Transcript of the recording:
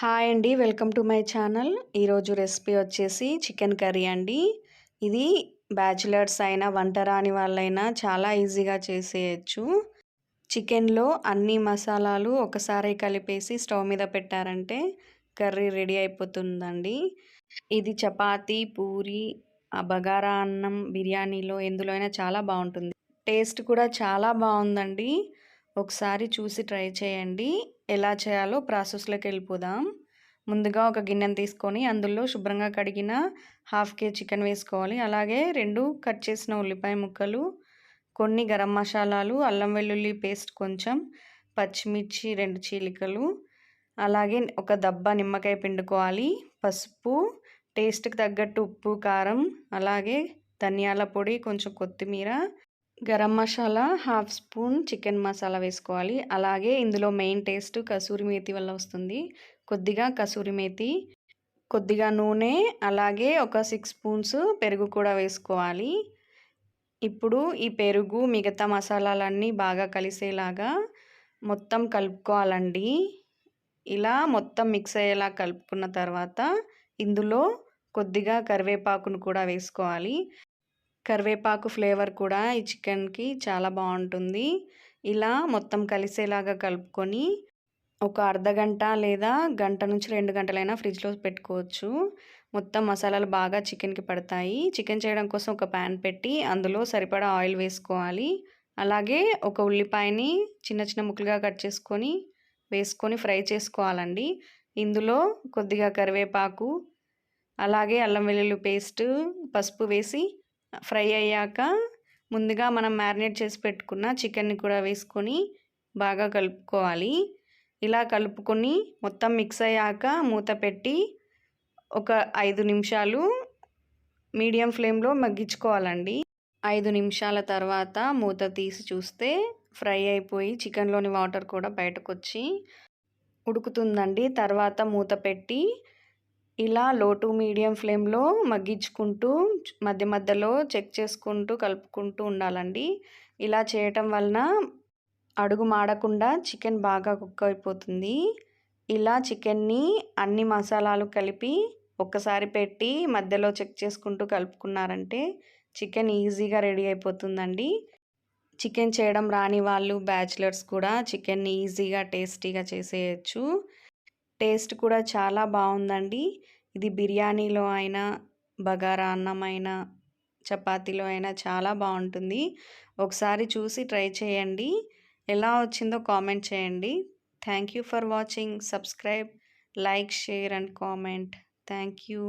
Hi అండి welcome to my channel. ఈరోజు recipe వచ్చేసి చికెన్ కర్రీ అండి. ఇది బ్యాచిలర్స్ అయినా వంట రాని వాళ్ళైనా చాలా ఈజీగా చేసేయచ్చు. చికెన్లో అన్ని మసాలాలు ఒకసారి కలిపేసి స్టవ్ మీద పెట్టారంటే కర్రీ రెడీ అయిపోతుందండి. ఇది చపాతి పూరి బగారా అన్నం బిర్యానీలో ఎందులో అయినా చాలా బాగుంటుంది. టేస్ట్ కూడా చాలా బాగుందండి. ఒకసారి చూసి ట్రై చేయండి. ఎలా చేయాలో ప్రాసెస్లోకి వెళ్ళిపోదాం. ముందుగా ఒక గిన్నెను తీసుకొని అందులో శుభ్రంగా కడిగిన హాఫ్ కే చికెన్ వేసుకోవాలి. అలాగే రెండు కట్ చేసిన ఉల్లిపాయ ముక్కలు కొన్ని గరం మసాలాలు అల్లం వెల్లుల్లి పేస్ట్ కొంచెం పచ్చిమిర్చి రెండు చీలికలు అలాగే ఒక దబ్బా నిమ్మకాయ పిండుకోవాలి. పసుపు టేస్ట్కి తగ్గట్టు ఉప్పు కారం అలాగే ధనియాల పొడి కొంచెం కొత్తిమీర garam masala half spoon chicken masala వేసుకోవాలి. అలాగే ఇందులో మెయిన్ టేస్ట్ కసూరి మేతి వల్ల వస్తుంది. కొద్దిగా కసూరి మేతి కొద్దిగా నూనె అలాగే ఒక సిక్స్ స్పూన్స్ పెరుగు కూడా వేసుకోవాలి. ఇప్పుడు ఈ పెరుగు మిగతా మసాలాలన్నీ బాగా కలిసేలాగా మొత్తం కలుపుకోవాలండి. ఇలా మొత్తం మిక్స్ అయ్యేలా కలుపుకున్న తర్వాత ఇందులో కొద్దిగా కరివేపాకును కూడా వేసుకోవాలి. కరివేపాకు ఫ్లేవర్ కూడా ఈ చికెన్కి చాలా బాగుంటుంది. ఇలా మొత్తం కలిసేలాగా కలుపుకొని ఒక అర్ధ గంట లేదా గంట నుంచి రెండు గంటలైనా ఫ్రిడ్జ్లో పెట్టుకోవచ్చు. మొత్తం మసాలాలు బాగా చికెన్కి పడతాయి. చికెన్ చేయడం కోసం ఒక ప్యాన్ పెట్టి అందులో సరిపడా ఆయిల్ వేసుకోవాలి. అలాగే ఒక ఉల్లిపాయని చిన్న చిన్న ముక్కలుగా కట్ చేసుకొని వేసుకొని ఫ్రై చేసుకోవాలండి. ఇందులో కొద్దిగా కరివేపాకు అలాగే అల్లం వెల్లుల్లి పేస్ట్ పసుపు వేసి ఫ్రై అయ్యాక ముందుగా మనం మ్యారినేట్ చేసి పెట్టుకున్న చికెన్ని కూడా వేసుకొని బాగా కలుపుకోవాలి. ఇలా కలుపుకొని మొత్తం మిక్స్ అయ్యాక మూత పెట్టి ఒక ఐదు నిమిషాలు మీడియం ఫ్లేమ్లో మగ్గించుకోవాలండి. ఐదు నిమిషాల తర్వాత మూత తీసి చూస్తే ఫ్రై అయిపోయి చికెన్లోని వాటర్ కూడా బయటకు వచ్చి ఉడుకుతుందండి. తర్వాత మూత పెట్టి ఇలా లో టు మీడియం ఫ్లేమ్లో మగ్గించుకుంటూ మధ్య మధ్యలో చెక్ చేసుకుంటూ కలుపుకుంటూ ఉండాలండి. ఇలా చేయటం వలన అడుగు మాడకుండా చికెన్ బాగా కుక్ అయిపోతుంది. ఇలా చికెన్ని అన్ని మసాలాలు కలిపి ఒక్కసారి పెట్టి మధ్యలో చెక్ చేసుకుంటూ కలుపుకున్నారంటే చికెన్ ఈజీగా రెడీ అయిపోతుందండి. చికెన్ చేయడం రాని వాళ్ళు బ్యాచిలర్స్ కూడా చికెన్ని ఈజీగా టేస్టీగా చేసేయచ్చు. టేస్ట్ కూడా చాలా బాగుందండి. ఇది బిర్యానీలో అయినా బగారా అన్నం అయినా చపాతీలో అయినా చాలా బాగుంటుంది. ఒకసారి చూసి ట్రై చేయండి. ఎలా వచ్చిందో కామెంట్ చేయండి. Thank you for watching. Subscribe like share and comment. Thank you.